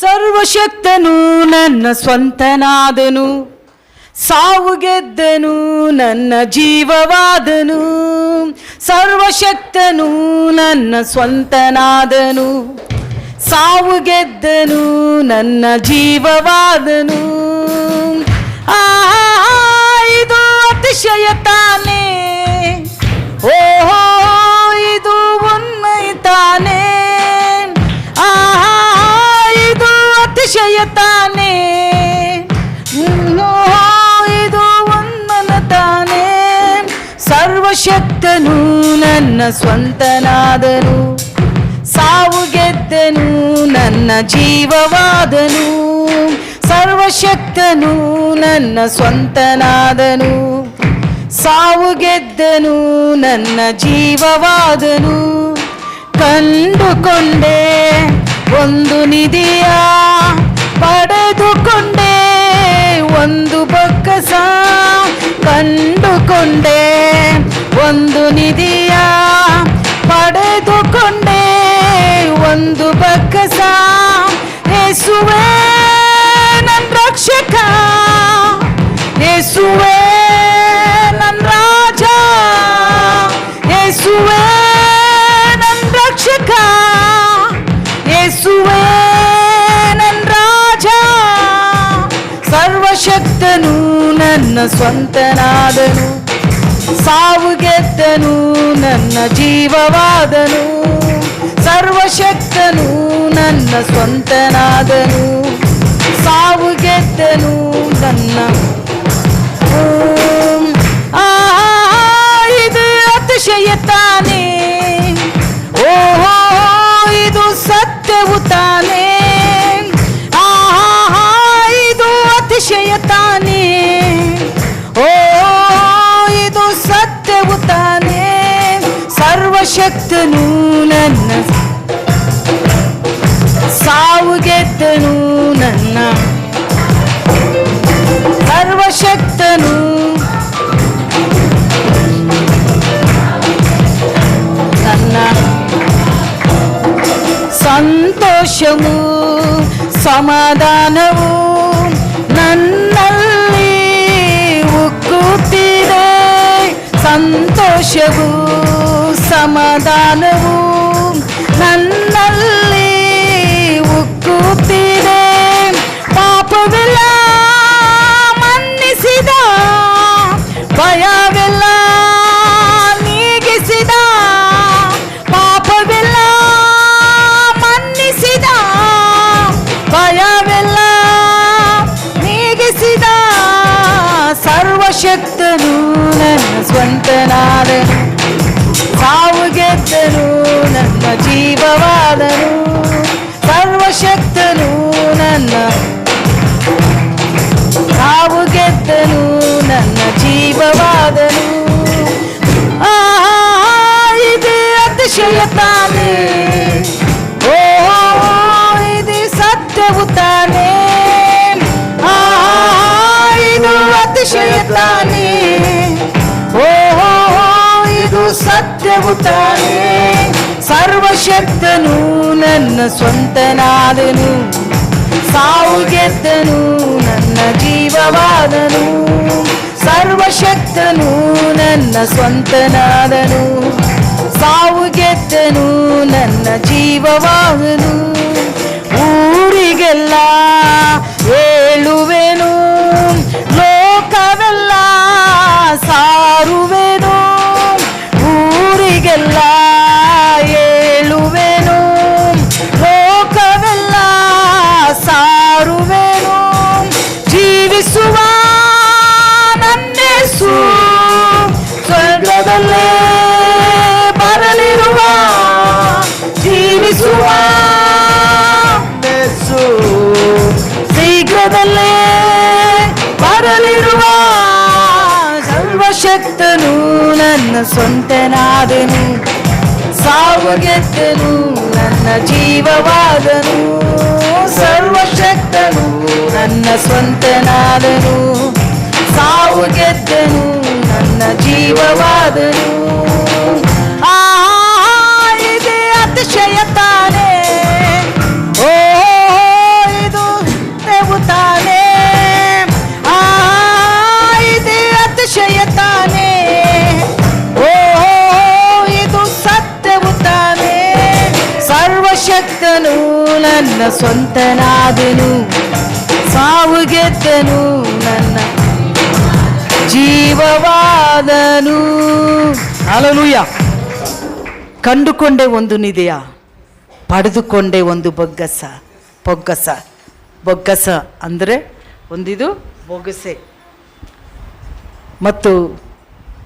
ಸರ್ವಶಕ್ತನು ನನ್ನ ಸ್ವಂತನಾದನು. ಸಾವು ಗೆದ್ದನು ನನ್ನ ಜೀವವಾದನು. ಸರ್ವಶಕ್ತನು ನನ್ನ ಸ್ವಂತನಾದನು. ಸಾವು ಗೆದ್ದನು ನನ್ನ ಜೀವವಾದನು. ಆ ಇದು ಅತಿಶಯ ನನ್ನ ಸ್ವಂತನಾದನು. ಸಾವು ಗೆದ್ದನು, ನನ್ನ ಜೀವವಾದನು. ಸರ್ವಶಕ್ತನು, ನನ್ನ ಸ್ವಂತನಾದನು. ಸಾವು ಗೆದ್ದನು, ನನ್ನ ಜೀವವಾದನು. ಕಂಡುಕೊಂಡೆ, ಒಂದು ನಿಧಿಯ ಪಡೆದುಕೊಂಡೆ, ಒಂದು ಬೊಕ್ಕಸ ಕಂಡುಕೊಂಡೆ, ಒಂದು ನಿಧಿಯ ಒಂದು ಬಕ್ಕಸ ಯೇಸುವೇ ನನ್ನ ರಕ್ಷಕ. ಯೇಸುವೇ ನನ್ನ ರಾಜ. ಯೇಸುವೇ ನನ್ನ ರಕ್ಷಕ. ಯೇಸುವೇ ನನ್ನ ರಾಜ. ಸರ್ವಶಕ್ತನು, ನನ್ನ ಸ್ವಂತನಾದನು. ಸಾವು ಗೆದ್ದನು, ನನ್ನ ಜೀವವಾದನು. ಸರ್ವಶಕ್ತನು ನನ್ನ ಸ್ವಂತನಾದನು. ಸಾವು ಗೆದ್ದನು ನನ್ನ. ಆ, ಇದು ಅತಿಶಯ ತಾನೇ. ಓಹೋ, ಇದು ಸತ್ಯವು ತಾನೇ. ಆಹಾ ಇದು ಅತಿಶಯ ತಾನೇ. ಇದು ಸತ್ಯವು ತಾನೇ. ಸರ್ವಶಕ್ತನು ನನ್ನ సర్వశక్తను తన సంతోషము సమాధానము నన్నల్లి ఉక్కుతిదే సంతోషము సమాధానము ನನ್ನ ಸರ್ವಶಕ್ತನು ನನ್ನ ಸ್ವಂತನಾದನು. ಸಾವು ಗೆದ್ದನು, ನನ್ನ ಜೀವವಾದನು. ಸರ್ವಶಕ್ತನು, ನನ್ನ ಸ್ವಂತನಾದನು. ಸಾವು ಗೆದ್ದನು, ನನ್ನ ಜೀವವಾದನು. ಊರಿಗೆಲ್ಲ ಸರ್ವಶಕ್ತನು ನನ್ನ ಸ್ವಂತನಾದನು ಸಾವು ಗೆದ್ದನು ನನ್ನ ಜೀವವಾದನು. ಸರ್ವಶಕ್ತನು ನನ್ನ ಸ್ವಂತನಾದನು. ಸಾವು ಗೆದ್ದನು ನನ್ನ ಜೀವವಾದನು. ಆ ಇದೆ ಅತಿಶಯ ತಾನೇ ನನ್ನ ಸ್ವಂತನಾದೆನು ಸಾವು ಗೆದ್ದನು ನನ್ನ ಜೀವವಾದನು. ಅಲನುಯ್ಯ ಕಂಡುಕೊಂಡೆ ಒಂದು ನಿದೆಯ ಪಡೆದುಕೊಂಡೆ ಒಂದು ಬೊಗ್ಗಸ ಬೊಗ್ಗಸ ಬೊಗ್ಗಸ ಅಂದರೆ ಒಂದಿದು ಬೊಗಸೆ ಮತ್ತು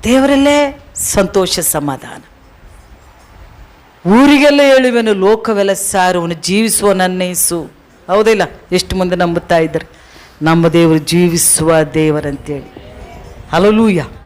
ದೇವರಲ್ಲೇ ಸಂತೋಷ ಸಮಾಧಾನ. ಊರಿಗೆಲ್ಲ ಹೇಳುವೆನು, ಲೋಕವೆಲ್ಲ ಸಾರುವನು, ಜೀವಿಸುವ ನನ್ನೇಸು ಹೌದಿಲ್ಲ? ಎಷ್ಟು ಮುಂದೆ ನಂಬುತ್ತಾ ಇದ್ದಾರೆ? ನಮ್ಮ ದೇವರು ಜೀವಿಸುವ ದೇವರಂತೇಳಿ. ಹಲಲೂಯ